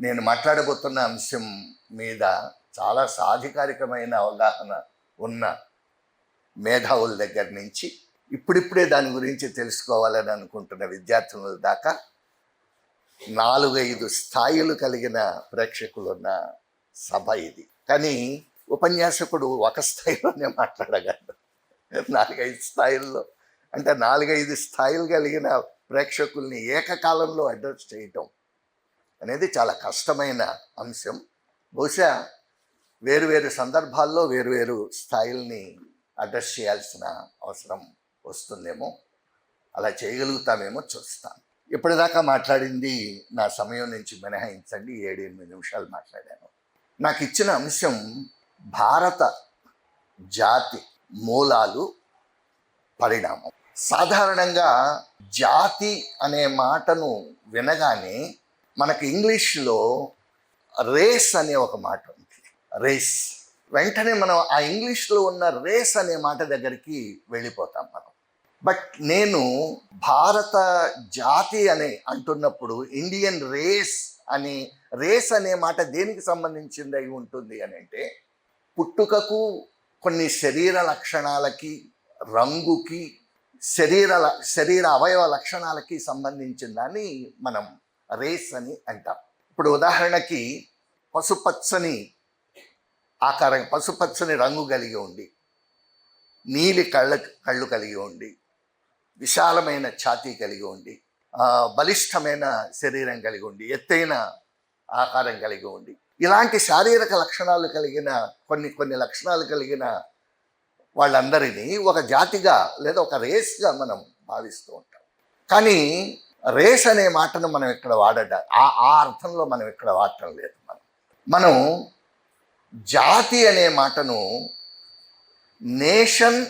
నేను మాట్లాడబోతున్న అంశం మీద చాలా సాధికారికమైన అవగాహన ఉన్న మేధావుల దగ్గర నుంచి ఇప్పుడిప్పుడే దాని గురించి తెలుసుకోవాలని అనుకుంటున్న విద్యార్థుల దాకా నాలుగైదు స్థాయిలు కలిగిన ప్రేక్షకులున్న సభ ఇది. కానీ ఉపన్యాసకుడు ఒక స్థాయిలోనే మాట్లాడగలడు. నాలుగైదు స్థాయిల్లో అంటే నాలుగైదు స్థాయిలు కలిగిన ప్రేక్షకుల్ని ఏకకాలంలో అడ్రస్ చేయటం అనేది చాలా కష్టమైన అంశం. బహుశా వేరువేరు సందర్భాల్లో వేరువేరు స్థాయిల్ని అడ్రస్ చేయాల్సిన అవసరం వస్తుందేమో. అలా చేయగలుగుతామేమో చూస్తాను ఇప్పటిదాకా మాట్లాడింది నా సమయం నుంచి మినహాయించండి. ఏడు ఎనిమిది నిమిషాలు మాట్లాడాను. నాకు ఇచ్చిన అంశం భారత జాతి మూలాలు పరిణామం. సాధారణంగా జాతి అనే మాటను వినగానే మనకి ఇంగ్లీష్లో రేస్ అనే ఒక మాట ఉంది. రేస్. వెంటనే మనం ఆ ఇంగ్లీష్లో ఉన్న రేస్ అనే మాట దగ్గరికి వెళ్ళిపోతాం మనం. బట్ నేను భారత జాతి అని అంటున్నప్పుడు ఇండియన్ రేస్ అని రేస్ అనే మాట దేనికి సంబంధించింది అయి ఉంటుంది అని అంటే పుట్టుకకు కొన్ని శరీర లక్షణాలకి రంగుకి శరీర ల- శరీర అవయవ లక్షణాలకి సంబంధించిన దాన్ని మనం రేస్ అని అంటాం. ఇప్పుడు ఉదాహరణకి పసుపచ్చని ఆకారం పసుపచ్చని రంగు కలిగి ఉండి నీలి కళ్ళ కళ్ళు కలిగి ఉండి విశాలమైన ఛాతీ కలిగి ఉండి బలిష్టమైన శరీరం కలిగి ఉండి ఎత్తైన ఆకారం కలిగి ఉండి ఇలాంటి శారీరక లక్షణాలు కలిగిన కొన్ని కొన్ని లక్షణాలు కలిగిన వాళ్ళందరినీ ఒక జాతిగా లేదా ఒక రేస్గా మనం భావిస్తూ ఉంటాం. కానీ రేస్ అనే మాటను మనం ఇక్కడ వాడట. ఆ ఆ అర్థంలో మనం ఇక్కడ వాడటం లేదు. మనం మనం జాతి అనే మాటను నేషన్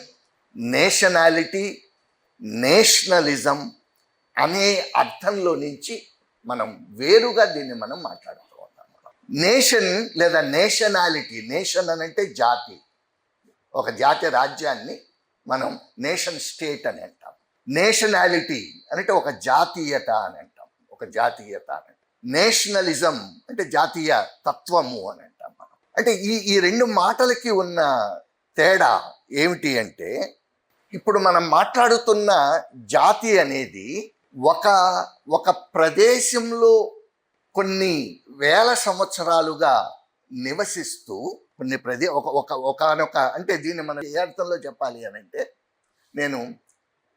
నేషనాలిటీ నేషనలిజం అనే అర్థంలో నుంచి మనం వేరుగా దీన్ని మనం మాట్లాడుతూ నేషన్ లేదా నేషనాలిటీ నేషన్ అని అంటే జాతి. ఒక జాతి రాజ్యాన్ని మనం నేషన్ స్టేట్ అని అంటాం. నేషనాలిటీ అంటే ఒక జాతీయత అని అంటాం. ఒక జాతీయత అని నేషనలిజం అంటే జాతీయ తత్వము అని అంటాం మనం. అంటే ఈ ఈ రెండు మాటలకి ఉన్న తేడా ఏమిటి అంటే ఇప్పుడు మనం మాట్లాడుతున్న జాతి అనేది ఒక ఒక ప్రదేశంలో కొన్ని వేల సంవత్సరాలుగా నివసిస్తూ కొన్ని ప్రదే ఒక ఒక ఒకనొక అంటే దీన్ని మనం ఏ అర్థంలో చెప్పాలి అని అంటే నేను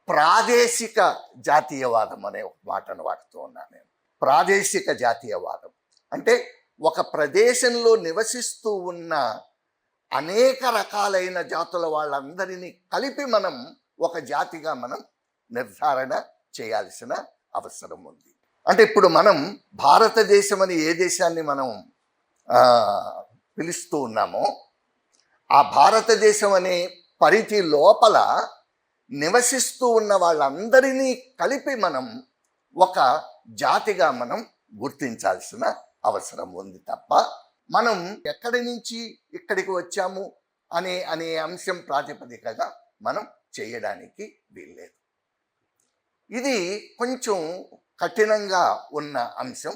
ప్రాదేశిక జాతీయవాదం అనే మాటను వాడుతూ ఉన్నాను నేను. ప్రాదేశిక జాతీయవాదం. అంటే ఒక ప్రదేశంలో నివసిస్తూ ఉన్న అనేక రకాలైన జాతుల వాళ్ళందరినీ కలిపి మనం ఒక జాతిగా మనం నిర్ధారణ చేయాల్సిన అవసరం ఉంది. అంటే ఇప్పుడు మనం భారతదేశం అని ఏ దేశాన్ని మనం పిలుస్తూ ఉన్నామో ఆ భారతదేశం అనే పరిధి లోపల నివసిస్తూ ఉన్న వాళ్ళందరినీ కలిపి మనం ఒక జాతిగా మనం గుర్తించాల్సిన అవసరం ఉంది తప్ప మనం ఎక్కడి నుంచి ఇక్కడికి వచ్చాము అనే అనే అంశం ప్రాతిపదికగా మనం చేయడానికి వీల్లేదు. ఇది కొంచెం కఠినంగా ఉన్న అంశం.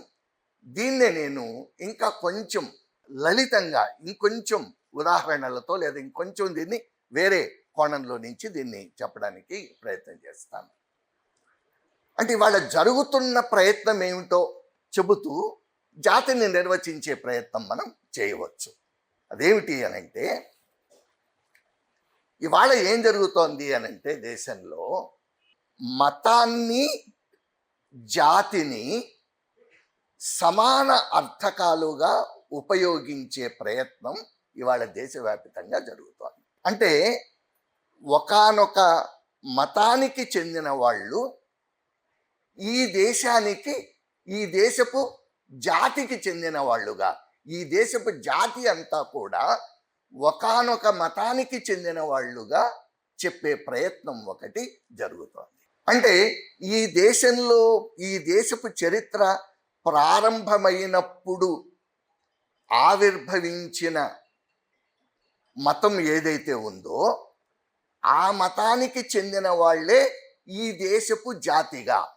దీన్నే నేను ఇంకా కొంచెం లలితంగా ఇంకొంచెం ఉదాహరణలతో లేదా ఇంకొంచెం దీన్ని వేరే కోణంలో నుంచి దీన్ని చెప్పడానికి ప్రయత్నం చేస్తాను. అంటే ఇవాళ జరుగుతున్న ప్రయత్నం ఏమిటో చెబుతూ జాతిని నిర్వచించే ప్రయత్నం మనం చేయవచ్చు. అదేమిటి అని అంటే ఇవాళ ఏం జరుగుతోంది అని అంటే దేశంలో మతాన్ని జాతిని సమాన అర్థకాలుగా ఉపయోగించే ప్రయత్నం ఇవాళ దేశవ్యాప్తంగా జరుగుతోంది. అంటే ఒకానొక మతానికి చెందిన వాళ్ళు ఈ దేశానికి ఈ దేశపు జాతికి చెందిన వాళ్ళుగా ఈ దేశపు జాతి అంతా కూడా ఒకానొక మతానికి చెందిన వాళ్ళుగా చెప్పే ప్రయత్నం ఒకటి జరుగుతోంది. అంటే ఈ దేశంలో ఈ దేశపు చరిత్ర ప్రారంభమైనప్పుడు ఆవిర్భవించిన మతం ఏదైతే ఉందో ఆ మతానికి చెందిన వాళ్ళే ఈ దేశపు జాతిగా.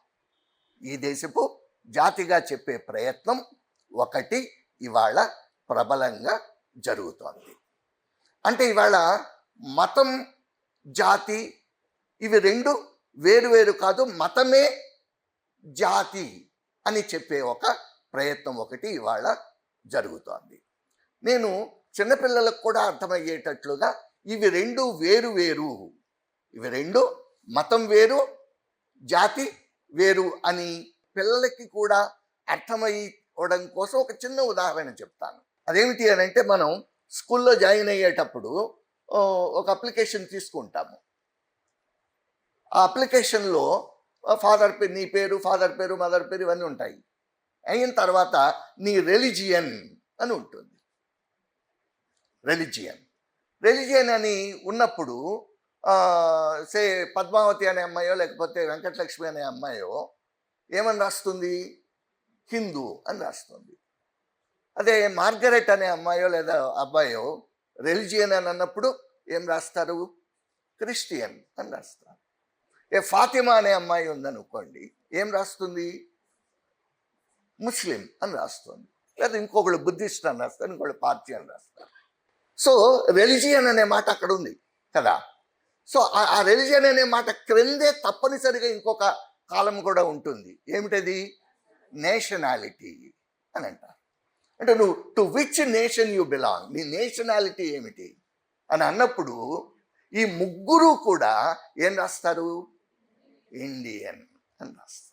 ఈ దేశపు జాతిగా చెప్పే ప్రయత్నం ఒకటి ఇవాళ ప్రబలంగా జరుగుతోంది. అంటే ఇవాళ మతం జాతి ఇవి రెండు వేరు వేరు కాదు మతమే జాతి అని చెప్పే ఒక ప్రయత్నం ఒకటి ఇవాళ జరుగుతోంది. నేను చిన్నపిల్లలకు కూడా అర్థమయ్యేటట్లుగా ఇవి రెండు వేరు వేరు. ఇవి రెండు మతం వేరు జాతి వేరు అని పిల్లలకి కూడా అర్థమయ్యడం కోసం ఒక చిన్న ఉదాహరణ చెప్తాను. అదేమిటి అని అంటే మనం స్కూల్లో జాయిన్ అయ్యేటప్పుడు ఒక అప్లికేషన్ తీసుకుంటాము. ఆ అప్లికేషన్లో ఫాదర్ పేరు నీ పేరు ఫాదర్ పేరు మదర్ పేరు ఇవన్నీ ఉంటాయి. అయిన తర్వాత నీ రెలిజియన్ అని ఉంటుంది. రెలిజియన్. రెలిజియన్ అని ఉన్నప్పుడు సే పద్మావతి అనే అమ్మాయో లేకపోతే వెంకటలక్ష్మి అనే అమ్మాయో ఏమని రాస్తుంది? హిందూ అని రాస్తుంది. అదే మార్గరెట్ అనే అమ్మాయో లేదా అబ్బాయో రెలిజియన్ అని అన్నప్పుడు ఏం రాస్తారు? క్రిస్టియన్ అని రాస్తారు. ఏ ఫాతిమా అనే అమ్మాయి ఉందనుకోండి ఏం రాస్తుంది? ముస్లిం అని రాస్తుంది. లేదా ఇంకొకళ్ళు బుద్ధిస్ట్ అని రాస్తారు ఇంకొకళ్ళు పార్టీ అని రాస్తారు. సో రెలిజియన్ అనే మాట అక్కడ ఉంది కదా? సో ఆ- ఆ రెలిజియన్ అనే మాట క్రిందే తప్పనిసరిగా ఇంకొక కాలం కూడా ఉంటుంది. ఏమిటది? నేషనాలిటీ అని అంటారు. అంటే నువ్వు to which nation you belong నీ నేషనాలిటీ ఏమిటి? అని అన్నప్పుడు ఈ ముగ్గురు కూడా ఏం రాస్తారు? ఇండియన్ అని రాస్తారు.